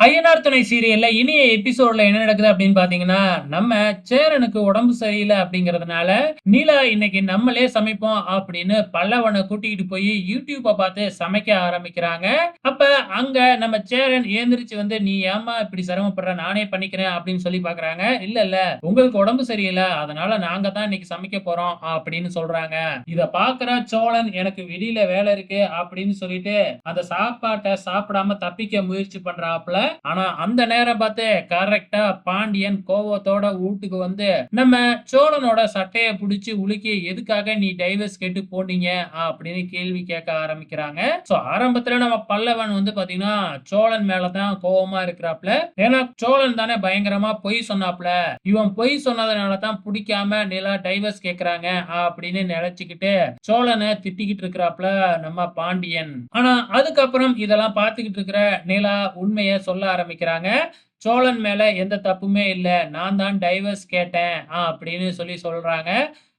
ஐயனார் துணை சீரியல்ல இனிய எபிசோட்ல என்ன நடக்குது அப்படின்னு பாத்தீங்கன்னா நம்ம சேரனுக்கு உடம்பு சரியில்லை அப்படிங்கறதுனால நீலா இன்னைக்கு நம்மளே சமைப்போம் அப்படின்னு பல்லவனை கூட்டிகிட்டு போய் யூடியூப்பை பார்த்து சமைக்க ஆரம்பிக்கிறாங்க. அப்ப அங்க நம்ம சேரன் ஏந்திரிச்சு வந்து நீ ஏமா இப்படி சிரமப்படுற? நானே பண்ணிக்கிறேன் அப்படின்னு சொல்லி பாக்குறாங்க. இல்ல இல்ல உங்களுக்கு உடம்பு சரியில்லை அதனால நாங்க தான் இன்னைக்கு சமைக்க போறோம் அப்படின்னு சொல்றாங்க. இத பாக்குற சோழன் எனக்கு வெளியில வேலை இருக்கு அப்படின்னு சொல்லிட்டு அந்த சாப்பாட்டை சாப்பிடாம தப்பிக்க முயற்சி பண்றாப்புல ஆனா அந்த நேரம் பார்த்து கரெக்டா பாண்டியன் கோவத்தோட வீட்டுக்கு வந்து நம்ம சோழனோட சட்டையை பிடிச்சி உலுக்கி எதுக்காக நீ டைவர்ஸ் கேட்டு போனீங்க? அப்படின்னு கேள்வி கேட்க ஆரம்பிக்கிறாங்க. சோ ஆரம்பத்துல நம்ம பல்லவன் வந்து பாத்தீங்கன்னா சோழன் மேலதான் கோவமா இருக்கிறாப்ல. ஏன்னா சோழன் தானே பயங்கரமா பொய் சொன்னாப்ல. இவன் பொய் சொன்னதுனால தான் பிடிக்காம நிலா டைவர்ஸ் கேக்குறாங்க அப்படின்னு நினைச்சுக்கிட்டு சோழனை திட்டிக்கிட்டு இருக்கிறாப்ல நம்ம பாண்டியன். ஆனா அதுக்கப்புறம் இதெல்லாம் பார்த்துக்கிட்டு இருக்கிற நிலா உண்மையை சொல்ல ஆரம்பிக்கிறாங்க. சோழன் மேல எந்த தப்புமே இல்லை. நான் தான் டைவர்ஸ் கேட்டேன். ஆ, அப்படின்னு சொல்லி சொல்றாங்க.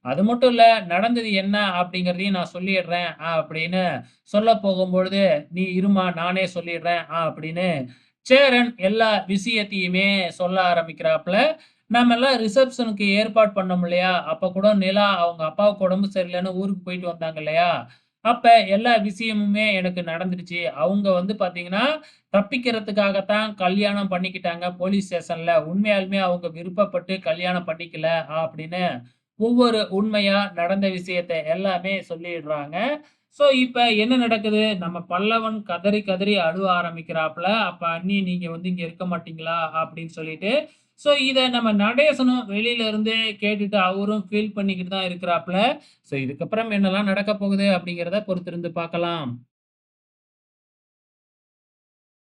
அது மட்டும் இல்ல நடந்தது என்ன அப்படிங்கிறதையும் நான் சொல்லிடுறேன். ஆ, அப்படின்னு சொல்ல போகும்பொழுது நீ இருமா நானே சொல்லிடுறேன். ஆ, அப்படின்னு சேரன் எல்லா விஷயத்தையுமே சொல்ல ஆரம்பிக்கிறாப்புல. நம்ம எல்லாம் ரிசப்ஷனுக்கு ஏற்பாடு பண்ணோம் இல்லையா? அப்ப கூட நிலா அவங்க அப்பாவுக்கு உடம்பு சரியில்லைன்னு ஊருக்கு போயிட்டு வந்தாங்க இல்லையா? அப்ப எல்லா விஷயமுமே எனக்கு நடந்துருச்சு அவங்க வந்து பாத்தீங்கன்னா தப்பிக்கிறதுக்காகத்தான் கல்யாணம் பண்ணிக்கிட்டாங்க போலீஸ் ஸ்டேஷன்ல. உண்மையாலுமே அவங்க விருப்பப்பட்டு கல்யாணம் பண்ணிக்கல அப்படின்னு ஒவ்வொரு உண்மையா நடந்த விஷயத்தை எல்லாமே சொல்லிடுறாங்க. ஸோ இப்போ என்ன நடக்குது? நம்ம பல்லவன் கதறி கதறி அழுவ ஆரம்பிக்கிறாப்புல. அப்ப அண்ணி நீங்க வந்து இங்க இருக்க மாட்டீங்களா? அப்படின்னு சொல்லிட்டு. ஸோ இதை நம்ம நடேசனும் வெளியில இருந்து கேட்டுட்டு அவரும் ஃபீல் பண்ணிக்கிட்டு தான் இருக்கிறாப்புல. ஸோ இதுக்கப்புறம் என்னெல்லாம் நடக்க போகுது அப்படிங்கிறத பொறுத்திருந்து பார்க்கலாம்.